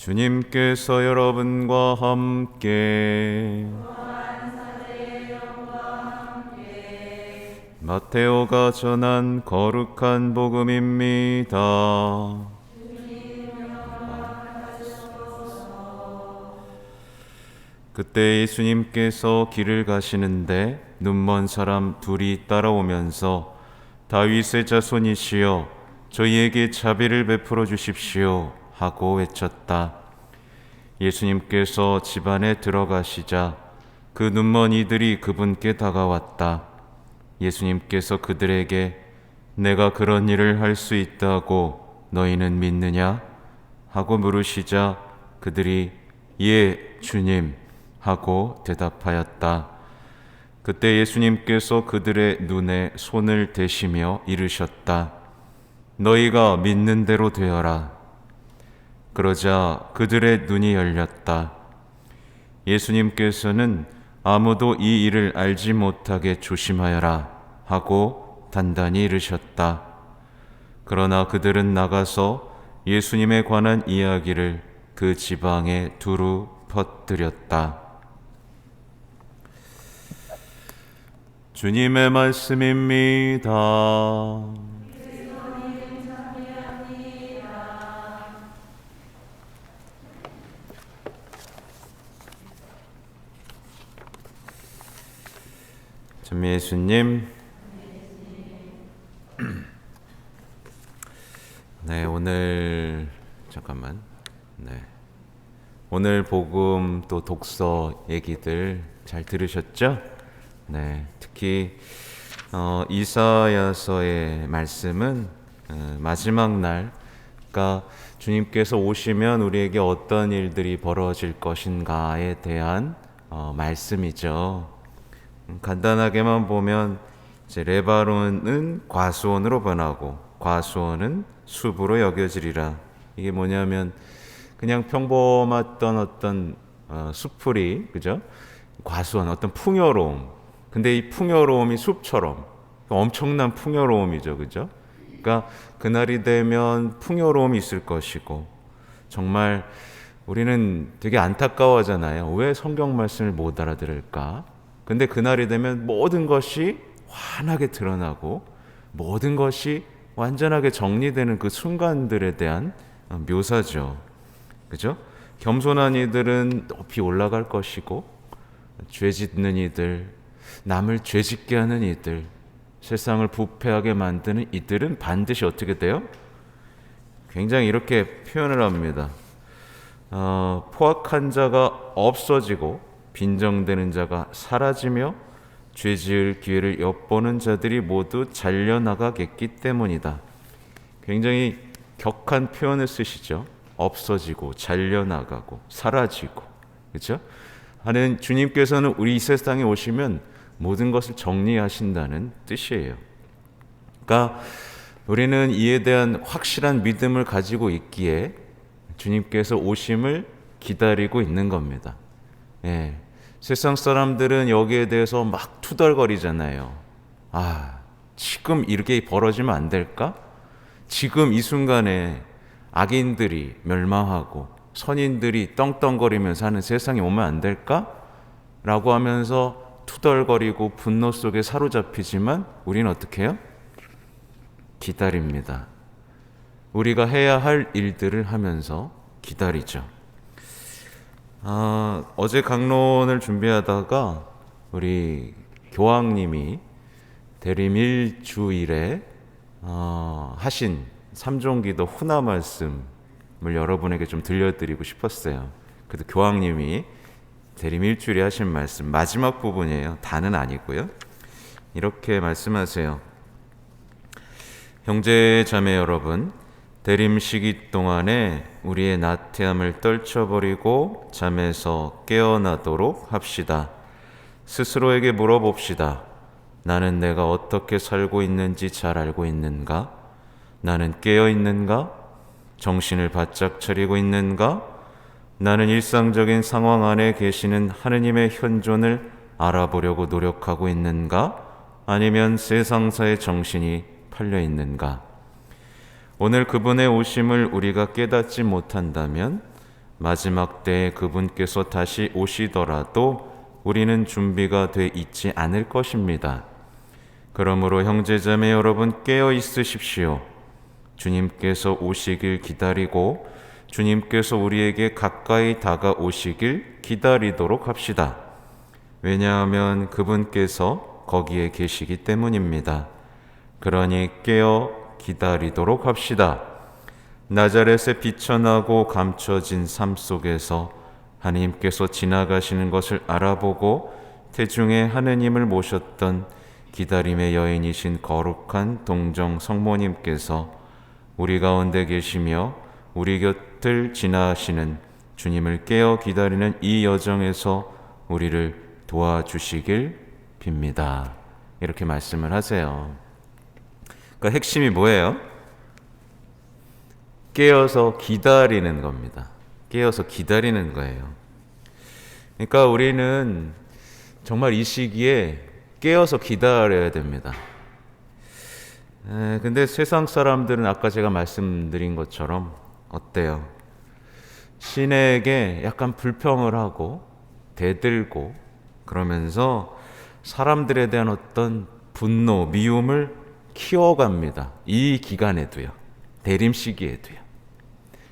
주님께서 여러분과 함께 마테오가 전한 거룩한 복음입니다. 그때 예수님께서 길을 가시는데 눈먼 사람 둘이 따라오면서 다윗의 자손이시여 저희에게 자비를 베풀어 주십시오 하고 외쳤다. 예수님께서 집안에 들어가시자 그 눈먼 이들이 그분께 다가왔다. 예수님께서 그들에게 내가 그런 일을 할 수 있다고 너희는 믿느냐? 하고 물으시자 그들이 예, 주님 하고 대답하였다. 그때 예수님께서 그들의 눈에 손을 대시며 이르셨다. 너희가 믿는 대로 되어라. 그러자 그들의 눈이 열렸다. 예수님께서는 아무도 이 일을 알지 못하게 조심하여라 하고 단단히 이르셨다. 그러나 그들은 나가서 예수님에 관한 이야기를 그 지방에 두루 퍼뜨렸다. 주님의 말씀입니다. 전 예수님. 네, 오늘 잠깐만. 네. 오늘 복음 또 독서 얘기들 잘 들으셨죠? 네. 특히 어, 이사야서의 말씀은 어, 마지막 날 그러니까 주님께서 오시면 우리에게 어떤 일들이 벌어질 것인가에 대한 어, 말씀이죠. 음, 간단하게만 보면 이제 레바논은 과수원으로 변하고 과수원은 숲으로 여겨지리라. 이게 뭐냐면 그냥 평범했던 어떤 어, 숲풀이 그죠? 과수원 어떤 풍요로움. 근데 이 풍요로움이 숲처럼 엄청난 풍요로움이죠, 그죠? 그러니까 그날이 되면 풍요로움이 있을 것이고 정말 우리는 되게 안타까워하잖아요. 왜 성경 말씀을 못 알아들을까? 근데 그날이 되면 모든 것이 환하게 드러나고 모든 것이 완전하게 정리되는 그 순간들에 대한 묘사죠. 그죠? 겸손한 이들은 높이 올라갈 것이고 죄 짓는 이들, 남을 죄 짓게 하는 이들, 세상을 부패하게 만드는 이들은 반드시 어떻게 돼요? 굉장히 이렇게 표현을 합니다. 어, 포악한 자가 없어지고 빈정되는 자가 사라지며 죄 지을 기회를 엿보는 자들이 모두 잘려나가겠기 때문이다. 굉장히 격한 표현을 쓰시죠. 없어지고 잘려나가고 사라지고 그렇죠? 하는 주님께서는 우리 이 세상에 오시면 모든 것을 정리하신다는 뜻이에요. 그러니까 우리는 이에 대한 확실한 믿음을 가지고 있기에 주님께서 오심을 기다리고 있는 겁니다. 예. 세상 사람들은 여기에 대해서 막 투덜거리잖아요. 아, 지금 이렇게 벌어지면 안 될까? 지금 이 순간에 악인들이 멸망하고 선인들이 떵떵거리면서 사는 세상이 오면 안 될까? 라고 하면서 투덜거리고 분노 속에 사로잡히지만 우리는 어떻게 해요? 기다립니다. 우리가 해야 할 일들을 하면서 기다리죠. 아, 어제 강론을 준비하다가 우리 교황님이 대림 일주일에 어, 하신 삼종기도 훈화 말씀을 여러분에게 좀 들려드리고 싶었어요. 그래도 교황님이 대림 일주일에 하신 말씀 마지막 부분이에요. 다는 아니고요. 이렇게 말씀하세요. 형제 자매 여러분, 대림 시기 동안에 우리의 나태함을 떨쳐버리고 잠에서 깨어나도록 합시다. 스스로에게 물어봅시다. 나는 내가 어떻게 살고 있는지 잘 알고 있는가? 나는 깨어 있는가? 정신을 바짝 차리고 있는가? 나는 일상적인 상황 안에 계시는 하느님의 현존을 알아보려고 노력하고 있는가? 아니면 세상사의 정신이 팔려 있는가? 오늘 그분의 오심을 우리가 깨닫지 못한다면 마지막 때에 그분께서 다시 오시더라도 우리는 준비가 돼 있지 않을 것입니다. 그러므로 형제자매 여러분 깨어 있으십시오. 주님께서 오시길 기다리고 주님께서 우리에게 가까이 다가오시길 기다리도록 합시다. 왜냐하면 그분께서 거기에 계시기 때문입니다. 그러니 깨어 기다리도록 합시다. 나자렛에 비천하고 감춰진 삶 속에서 하나님께서 지나가시는 것을 알아보고 태중에 하느님을 모셨던 기다림의 여인이신 거룩한 동정 성모님께서 우리 가운데 계시며 우리 곁을 지나시는 주님을 깨어 기다리는 이 여정에서 우리를 도와주시길 빕니다. 이렇게 말씀을 하세요. 그러니까 핵심이 뭐예요? 깨어서 기다리는 겁니다. 깨어서 기다리는 거예요. 그러니까 우리는 정말 이 시기에 깨어서 기다려야 됩니다. 에, 근데 세상 사람들은 아까 제가 말씀드린 것처럼 어때요? 신에게 약간 불평을 하고 대들고 그러면서 사람들에 대한 어떤 분노, 미움을 키워갑니다. 이 기간에도요. 대림 시기에도요.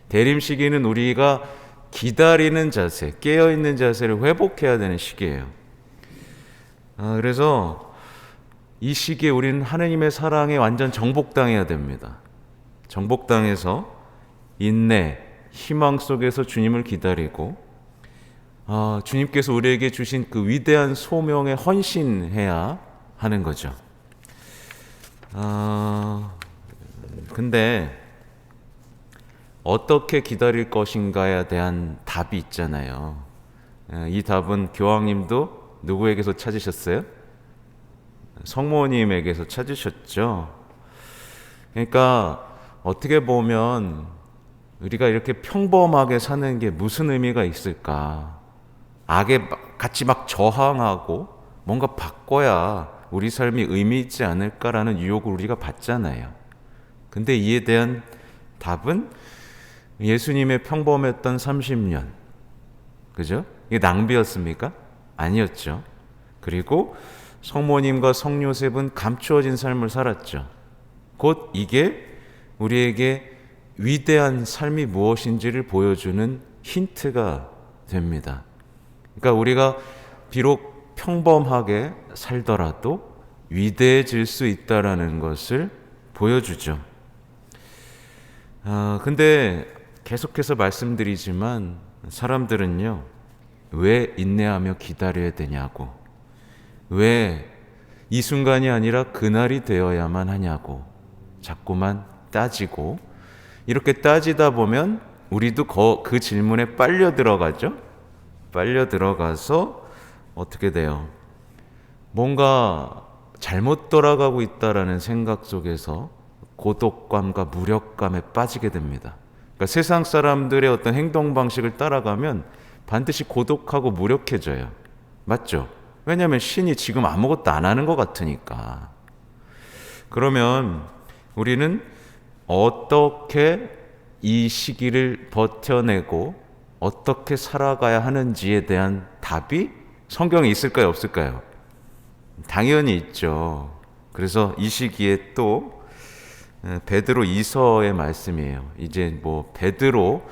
대림 시기는 우리가 기다리는 자세, 깨어 있는 자세를 회복해야 되는 시기예요. 아, 그래서 이 시기에 우리는 하느님의 사랑에 완전 정복당해야 됩니다. 정복당해서 인내, 희망 속에서 주님을 기다리고 아, 주님께서 우리에게 주신 그 위대한 소명에 헌신해야 하는 거죠. 아, 근데 어떻게 기다릴 것인가에 대한 답이 있잖아요. 예, 이 답은 교황님도 누구에게서 찾으셨어요? 성모님에게서 찾으셨죠. 그러니까 어떻게 보면 우리가 이렇게 평범하게 사는 게 무슨 의미가 있을까? 악에 같이 막 저항하고 뭔가 바꿔야 우리 삶이 의미 있지 않을까라는 유혹을 우리가 받잖아요. 근데 이에 대한 답은 예수님의 평범했던 30년. 그죠? 이게 낭비였습니까? 아니었죠. 그리고 성모님과 성요셉은 감추어진 삶을 살았죠. 곧 이게 우리에게 위대한 삶이 무엇인지를 보여주는 힌트가 됩니다. 그러니까 우리가 비록 평범하게 살더라도 위대해질 수 있다라는 것을 보여주죠. 아, 근데 계속해서 말씀드리지만 사람들은요, 왜 인내하며 기다려야 되냐고, 왜 이 순간이 아니라 그날이 되어야만 하냐고 자꾸만 따지고 이렇게 따지다 보면 우리도 그 질문에 빨려 들어가죠. 빨려 들어가서 어떻게 돼요? 뭔가 잘못 돌아가고 있다라는 생각 속에서 고독감과 무력감에 빠지게 됩니다. 그러니까 세상 사람들의 어떤 행동 방식을 따라가면 반드시 고독하고 무력해져요. 맞죠? 왜냐하면 신이 지금 아무것도 안 하는 것 같으니까. 그러면 우리는 어떻게 이 시기를 버텨내고 어떻게 살아가야 하는지에 대한 답이 성경에 있을까요? 없을까요? 당연히 있죠. 그래서 이 시기에 또 베드로 2서의 말씀이에요. 이제 뭐 베드로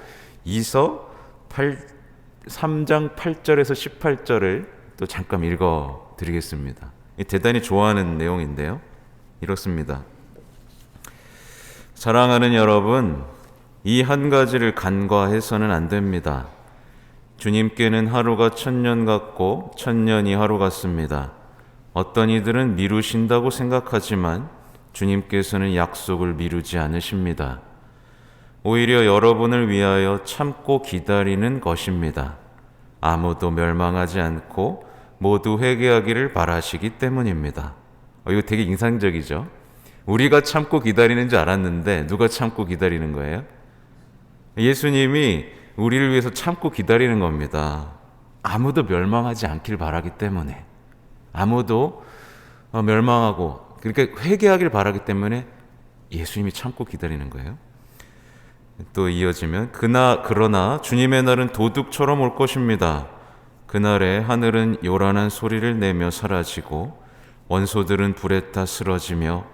2서 8, 3장 8절에서 18절을 또 잠깐 읽어 드리겠습니다. 대단히 좋아하는 내용인데요. 이렇습니다. 사랑하는 여러분, 이 한 가지를 간과해서는 안 됩니다. 주님께는 하루가 천년 같고 천년이 하루 같습니다. 어떤 이들은 미루신다고 생각하지만 주님께서는 약속을 미루지 않으십니다. 오히려 여러분을 위하여 참고 기다리는 것입니다. 아무도 멸망하지 않고 모두 회개하기를 바라시기 때문입니다. 어, 이거 되게 인상적이죠? 우리가 참고 기다리는 줄 알았는데 누가 참고 기다리는 거예요? 예수님이 우리를 위해서 참고 기다리는 겁니다. 아무도 멸망하지 않길 바라기 때문에. 아무도 어, 멸망하고 그러니까 회개하길 바라기 때문에 예수님이 참고 기다리는 거예요. 또 이어지면 그나 그러나 주님의 날은 도둑처럼 올 것입니다. 그날에 하늘은 요란한 소리를 내며 사라지고 원소들은 불에 타 쓰러지며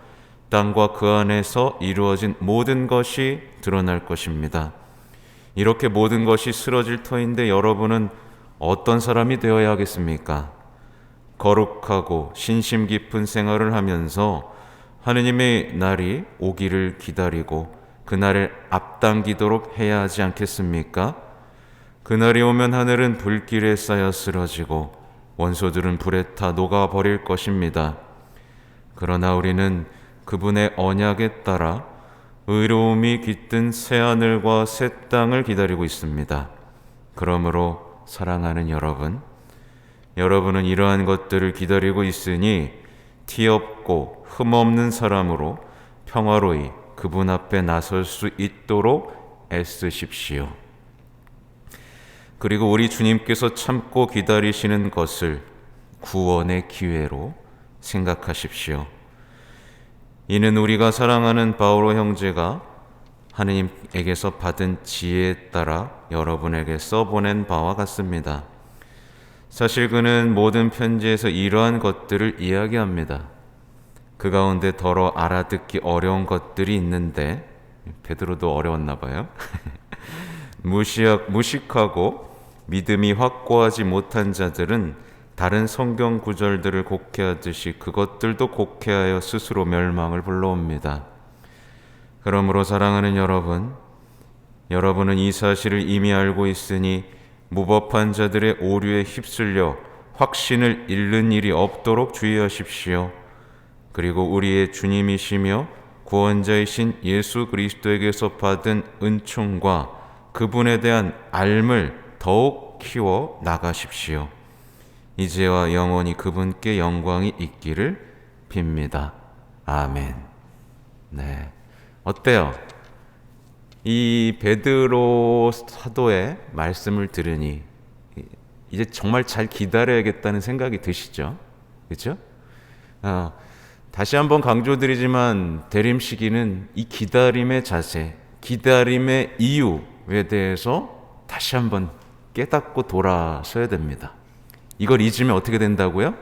땅과 그 안에서 이루어진 모든 것이 드러날 것입니다. 이렇게 모든 것이 쓰러질 터인데 여러분은 어떤 사람이 되어야 하겠습니까? 거룩하고 신심 깊은 생활을 하면서 하느님의 날이 오기를 기다리고 그날을 앞당기도록 해야 하지 않겠습니까? 그날이 오면 하늘은 불길에 쌓여 쓰러지고 원소들은 불에 타 녹아버릴 것입니다. 그러나 우리는 그분의 언약에 따라 의로움이 깃든 새 하늘과 새 땅을 기다리고 있습니다. 그러므로 사랑하는 여러분, 여러분은 이러한 것들을 기다리고 있으니 티 없고 흠 없는 사람으로 평화로이 그분 앞에 나설 수 있도록 애쓰십시오. 그리고 우리 주님께서 참고 기다리시는 것을 구원의 기회로 생각하십시오. 이는 우리가 사랑하는 바오로 형제가 하느님에게서 받은 지혜에 따라 여러분에게 써보낸 바와 같습니다. 사실 그는 모든 편지에서 이러한 것들을 이야기합니다. 그 가운데 더러 알아듣기 어려운 것들이 있는데 베드로도 어려웠나 봐요. 무시하, 무식하고 믿음이 확고하지 못한 자들은 다른 성경 구절들을 곡해하듯이 그것들도 곡해하여 스스로 멸망을 불러옵니다. 그러므로 사랑하는 여러분, 여러분은 이 사실을 이미 알고 있으니 무법한 자들의 오류에 휩쓸려 확신을 잃는 일이 없도록 주의하십시오. 그리고 우리의 주님이시며 구원자이신 예수 그리스도에게서 받은 은총과 그분에 대한 알을 더욱 키워 나가십시오. 이제와 영원히 그분께 영광이 있기를 빕니다. 아멘. 네. 어때요? 이 베드로 사도의 말씀을 들으니 이제 정말 잘 기다려야겠다는 생각이 드시죠? 그렇죠? 어, 다시 한번 강조드리지만 대림 시기는 이 기다림의 자세, 기다림의 이유에 대해서 다시 한번 깨닫고 돌아서야 됩니다. 이걸 잊으면 어떻게 된다고요?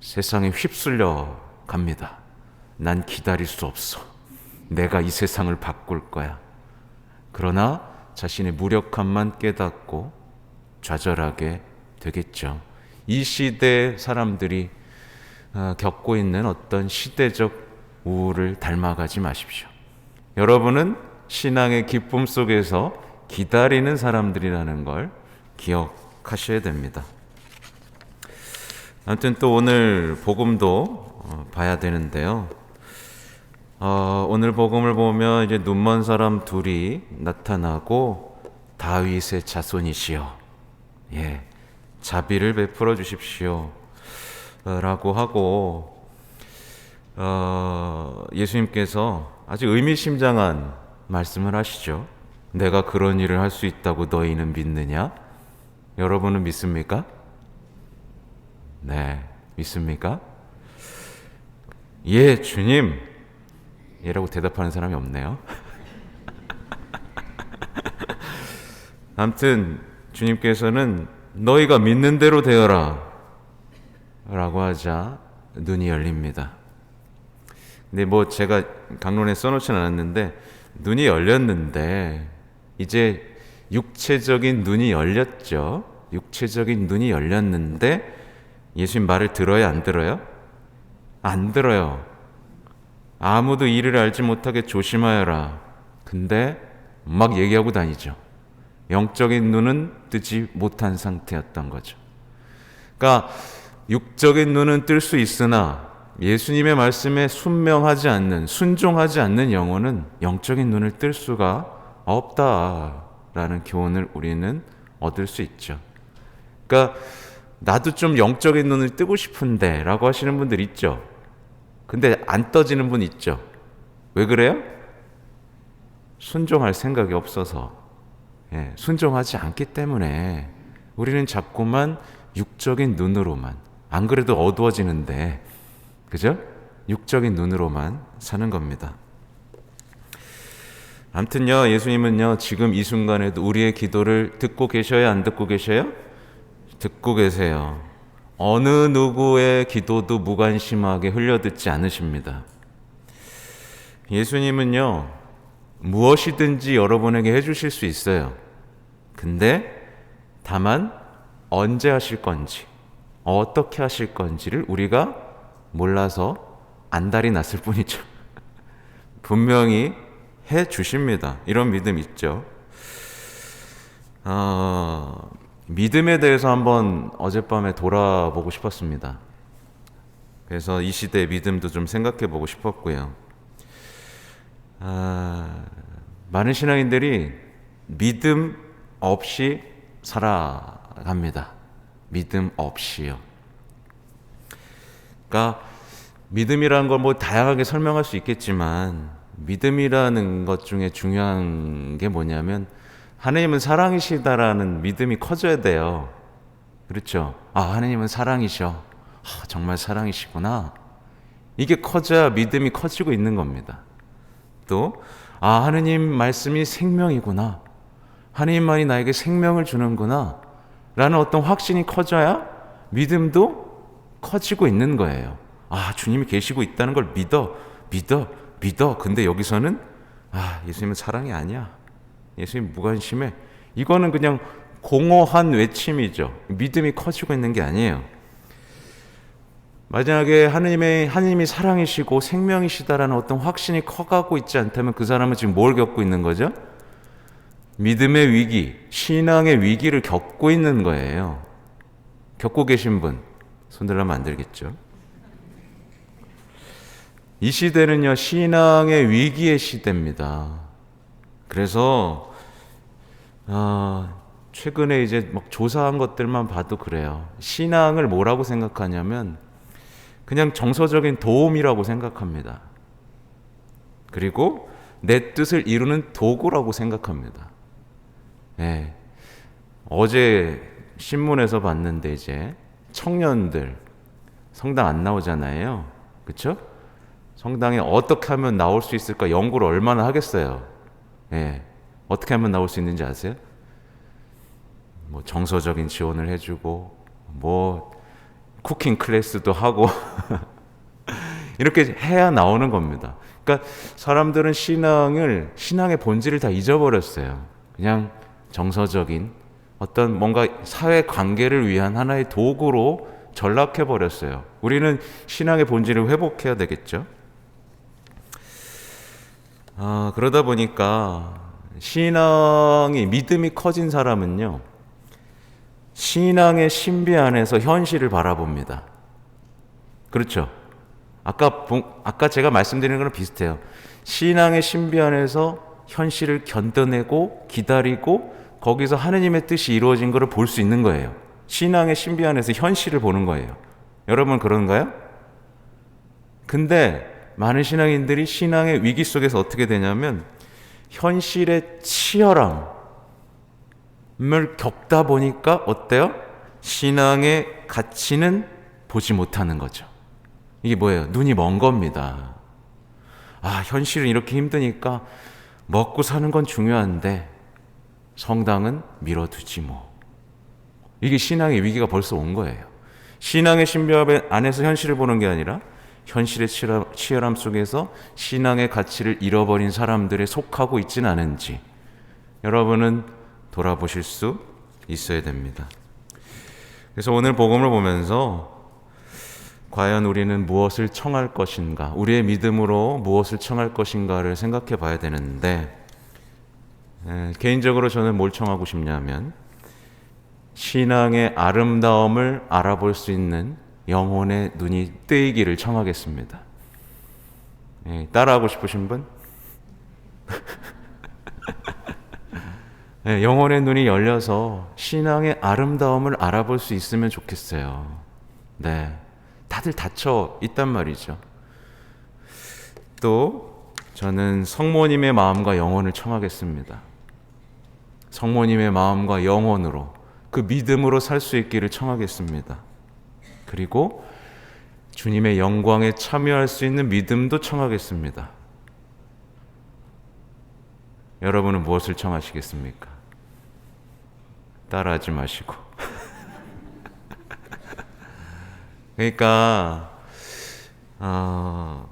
세상에 휩쓸려 갑니다. 난 기다릴 수 없어. 내가 이 세상을 바꿀 거야. 그러나 자신의 무력함만 깨닫고 좌절하게 되겠죠. 이 시대 사람들이 어, 겪고 있는 어떤 시대적 우울을 닮아가지 마십시오. 여러분은 신앙의 기쁨 속에서 기다리는 사람들이라는 걸 기억하셔야 됩니다. 아무튼 또 오늘 복음도 어, 봐야 되는데요. 어, 오늘 복음을 보면 이제 눈먼 사람 둘이 나타나고 다윗의 자손이시여, 예, 자비를 베풀어 주십시오. 라고 하고 어, 예수님께서 아주 의미심장한 말씀을 하시죠. 내가 그런 일을 할 수 있다고 너희는 믿느냐? 여러분은 믿습니까? 네, 믿습니까? 예, 주님. 예라고 대답하는 사람이 없네요. 아무튼 주님께서는 너희가 믿는 대로 되어라. 라고 하자 눈이 열립니다. 근데 뭐 제가 강론에 써놓지는 않았는데 눈이 열렸는데 이제 육체적인 눈이 열렸죠. 육체적인 눈이 열렸는데 예수님 말을 들어요, 안 들어요? 안 들어요. 아무도 이를 알지 못하게 조심하여라. 근데 막 얘기하고 다니죠. 영적인 눈은 뜨지 못한 상태였던 거죠. 그러니까 육적인 눈은 뜰 수 있으나 예수님의 말씀에 순명하지 않는, 순종하지 않는 영혼은 영적인 눈을 뜰 수가 없다라는 교훈을 우리는 얻을 수 있죠. 그러니까 나도 좀 영적인 눈을 뜨고 싶은데 라고 하시는 분들 있죠. 근데 안 떠지는 분 있죠. 왜 그래요? 순종할 생각이 없어서. 예, 순종하지 않기 때문에 우리는 자꾸만 육적인 눈으로만 안 그래도 어두워지는데, 그죠? 육적인 눈으로만 사는 겁니다. 아무튼요, 예수님은요, 지금 이 순간에도 우리의 기도를 듣고 계셔요? 안 듣고 계셔요? 듣고 계세요. 어느 누구의 기도도 무관심하게 흘려듣지 않으십니다. 예수님은요, 무엇이든지 여러분에게 해주실 수 있어요. 근데 다만 언제 하실 건지, 어떻게 하실 건지를 우리가 몰라서 안달이 났을 뿐이죠. 분명히 해 주십니다. 이런 믿음 있죠. 어, 믿음에 대해서 한번 어젯밤에 돌아보고 싶었습니다. 그래서 이 시대의 믿음도 좀 생각해 보고 싶었고요. 아, 많은 신앙인들이 믿음 없이 살아갑니다. 믿음 없이요. 그러니까 믿음이라는 걸 뭐 다양하게 설명할 수 있겠지만 믿음이라는 것 중에 중요한 게 뭐냐면 하나님은 사랑이시다라는 믿음이 커져야 돼요. 그렇죠? 아, 하나님은 사랑이셔. 아, 정말 사랑이시구나. 이게 커져야 믿음이 커지고 있는 겁니다. 또, 아, 하느님 말씀이 생명이구나. 하나님만이 나에게 생명을 주는구나. 라는 어떤 확신이 커져야 믿음도 커지고 있는 거예요. 아, 주님이 계시고 있다는 걸 믿어, 믿어, 믿어. 근데 여기서는, 아, 예수님은 사랑이 아니야. 예수님 무관심해. 이거는 그냥 공허한 외침이죠. 믿음이 커지고 있는 게 아니에요. 마지막에 하나님의 하나님이 사랑이시고 생명이시다라는 어떤 확신이 커가고 있지 않다면 그 사람은 지금 뭘 겪고 있는 거죠? 믿음의 위기, 신앙의 위기를 겪고 있는 거예요. 겪고 계신 분 손들면 안 들겠죠? 이 시대는요 신앙의 위기의 시대입니다. 그래서 어, 최근에 이제 막 조사한 것들만 봐도 그래요. 신앙을 뭐라고 생각하냐면 그냥 정서적인 도움이라고 생각합니다. 그리고 내 뜻을 이루는 도구라고 생각합니다. 네. 어제 신문에서 봤는데 이제 청년들 성당 안 나오잖아요. 그렇죠? 성당에 어떻게 하면 나올 수 있을까 연구를 얼마나 하겠어요. 예. 어떻게 하면 나올 수 있는지 아세요? 뭐 정서적인 지원을 해주고 뭐 쿠킹 클래스도 하고 이렇게 해야 나오는 겁니다. 그러니까 사람들은 신앙을 신앙의 본질을 다 잊어버렸어요. 그냥 정서적인 어떤 뭔가 사회 관계를 위한 하나의 도구로 전락해 버렸어요. 우리는 신앙의 본질을 회복해야 되겠죠. 아, 그러다 보니까 신앙이 믿음이 커진 사람은요. 신앙의 신비 안에서 현실을 바라봅니다. 그렇죠? 아까 아까 제가 말씀드린 거랑 비슷해요. 신앙의 신비 안에서 현실을 견뎌내고 기다리고 거기서 하느님의 뜻이 이루어진 것을 볼 수 있는 거예요. 신앙의 신비 안에서 현실을 보는 거예요. 여러분 그런가요? 근데 많은 신앙인들이 신앙의 위기 속에서 어떻게 되냐면 현실의 치열함을 겪다 보니까 어때요? 신앙의 가치는 보지 못하는 거죠. 이게 뭐예요? 눈이 먼 겁니다. 아, 현실은 이렇게 힘드니까 먹고 사는 건 중요한데 성당은 밀어두지 뭐. 이게 신앙의 위기가 벌써 온 거예요. 신앙의 신비합 안에서 현실을 보는 게 아니라 현실의 치열함 속에서 신앙의 가치를 잃어버린 사람들에 속하고 있지는 않은지 여러분은 돌아보실 수 있어야 됩니다. 그래서 오늘 복음을 보면서 과연 우리는 무엇을 청할 것인가, 우리의 믿음으로 무엇을 청할 것인가를 생각해 봐야 되는데, 개인적으로 저는 뭘 청하고 싶냐면, 신앙의 아름다움을 알아볼 수 있는 영혼의 눈이 뜨이기를 청하겠습니다. 예, 따라하고 싶으신 분? 예, 영혼의 눈이 열려서 신앙의 아름다움을 알아볼 수 있으면 좋겠어요. 네. 다들 닫혀 있단 말이죠. 또, 저는 성모님의 마음과 영혼을 청하겠습니다. 성모님의 마음과 영혼으로 그 믿음으로 살 수 있기를 청하겠습니다. 그리고 주님의 영광에 참여할 수 있는 믿음도 청하겠습니다. 여러분은 무엇을 청하시겠습니까? 따라하지 마시고. 그러니까 어,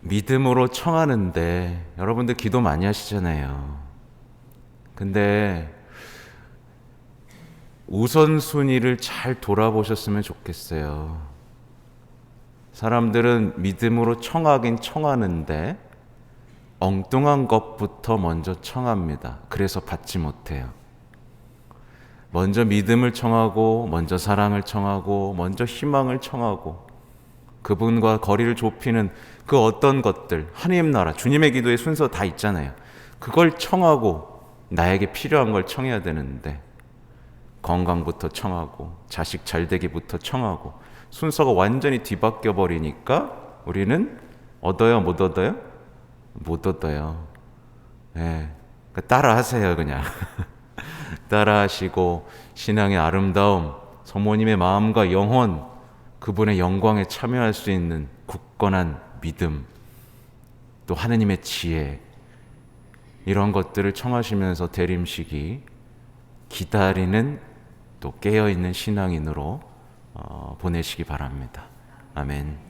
믿음으로 청하는데 여러분들 기도 많이 하시잖아요. 근데 우선순위를 잘 돌아보셨으면 좋겠어요. 사람들은 믿음으로 청하긴 청하는데 엉뚱한 것부터 먼저 청합니다. 그래서 받지 못해요. 먼저 믿음을 청하고, 먼저 사랑을 청하고, 먼저 희망을 청하고, 그분과 거리를 좁히는 그 어떤 것들, 하나님 나라, 주님의 기도의 순서 다 있잖아요. 그걸 청하고, 나에게 필요한 걸 청해야 되는데, 건강부터 청하고, 자식 잘 되기부터 청하고, 순서가 완전히 뒤바뀌어 버리니까 우리는 얻어요, 못 얻어요? 못 얻어요. 예. 그 따라 하세요, 그냥. 따라 하시고, 신앙의 아름다움, 성모님의 마음과 영혼, 그분의 영광에 참여할 수 있는 굳건한 믿음, 또 하느님의 지혜, 이런 것들을 청하시면서 대림식이 기다리는 또 깨어있는 신앙인으로 어, 보내시기 바랍니다. 아멘.